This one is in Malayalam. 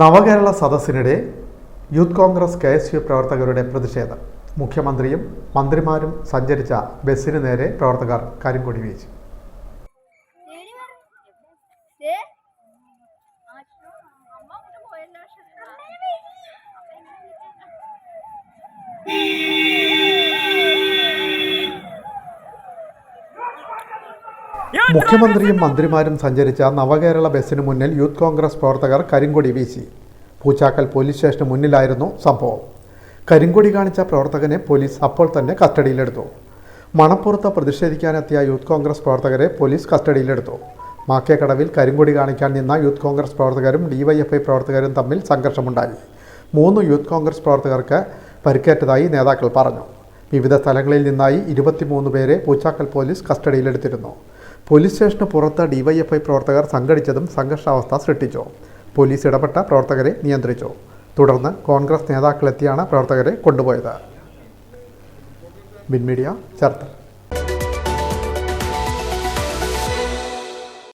നവകേരള സദസ്സിനിടെ youth congress K S U പ്രവർത്തകരുടെ പ്രതിഷേധം. മുഖ്യമന്ത്രിയും മന്ത്രിമാരും സഞ്ചരിച്ച ബസ്സിന് നേരെ പ്രവർത്തകർ കരിങ്കൊടി വീശി. ഏടി മുഖ്യമന്ത്രിയും മന്ത്രിമാരും സഞ്ചരിച്ച നവകേരള ബസ്സിന് മുന്നിൽ യൂത്ത് കോൺഗ്രസ് പ്രവർത്തകർ കരിങ്കൊടി വീശി. പൂച്ചാക്കൽ പോലീസ് സ്റ്റേഷന് മുന്നിലായിരുന്നു സംഭവം. കരിങ്കൊടി കാണിച്ച പ്രവർത്തകനെ പോലീസ് അപ്പോൾ തന്നെ കസ്റ്റഡിയിലെടുത്തു. മണപ്പുറത്ത് പ്രതിഷേധിക്കാനെത്തിയ യൂത്ത് കോൺഗ്രസ് പ്രവർത്തകരെ പോലീസ് കസ്റ്റഡിയിലെടുത്തു. മാക്കേക്കടവിൽ കരിങ്കൊടി കാണിക്കാൻ നിന്ന യൂത്ത് കോൺഗ്രസ് പ്രവർത്തകരും ഡിവൈഎഫ്ഐ പ്രവർത്തകരും തമ്മിൽ സംഘർഷമുണ്ടായി. മൂന്ന് യൂത്ത് കോൺഗ്രസ് പ്രവർത്തകർക്ക് പരിക്കേറ്റതായി നേതാക്കൾ പറഞ്ഞു. വിവിധ സ്ഥലങ്ങളിൽ നിന്നായി ഇരുപത്തിമൂന്ന് പേരെ പൂച്ചാക്കൽ പോലീസ് കസ്റ്റഡിയിലെടുത്തിരുന്നു. പോലീസ് സ്റ്റേഷന് പുറത്ത് ഡിവൈഎഫ്ഐ പ്രവർത്തകർ സംഘടിച്ചതും സംഘർഷാവസ്ഥ സൃഷ്ടിച്ചു. പോലീസ് ഇടപെട്ട പ്രവർത്തകരെ നിയന്ത്രിച്ചു. തുടർന്ന് കോൺഗ്രസ് നേതാക്കളെത്തിയാണ് പ്രവർത്തകരെ കൊണ്ടുപോയത്. Bin media Cherthala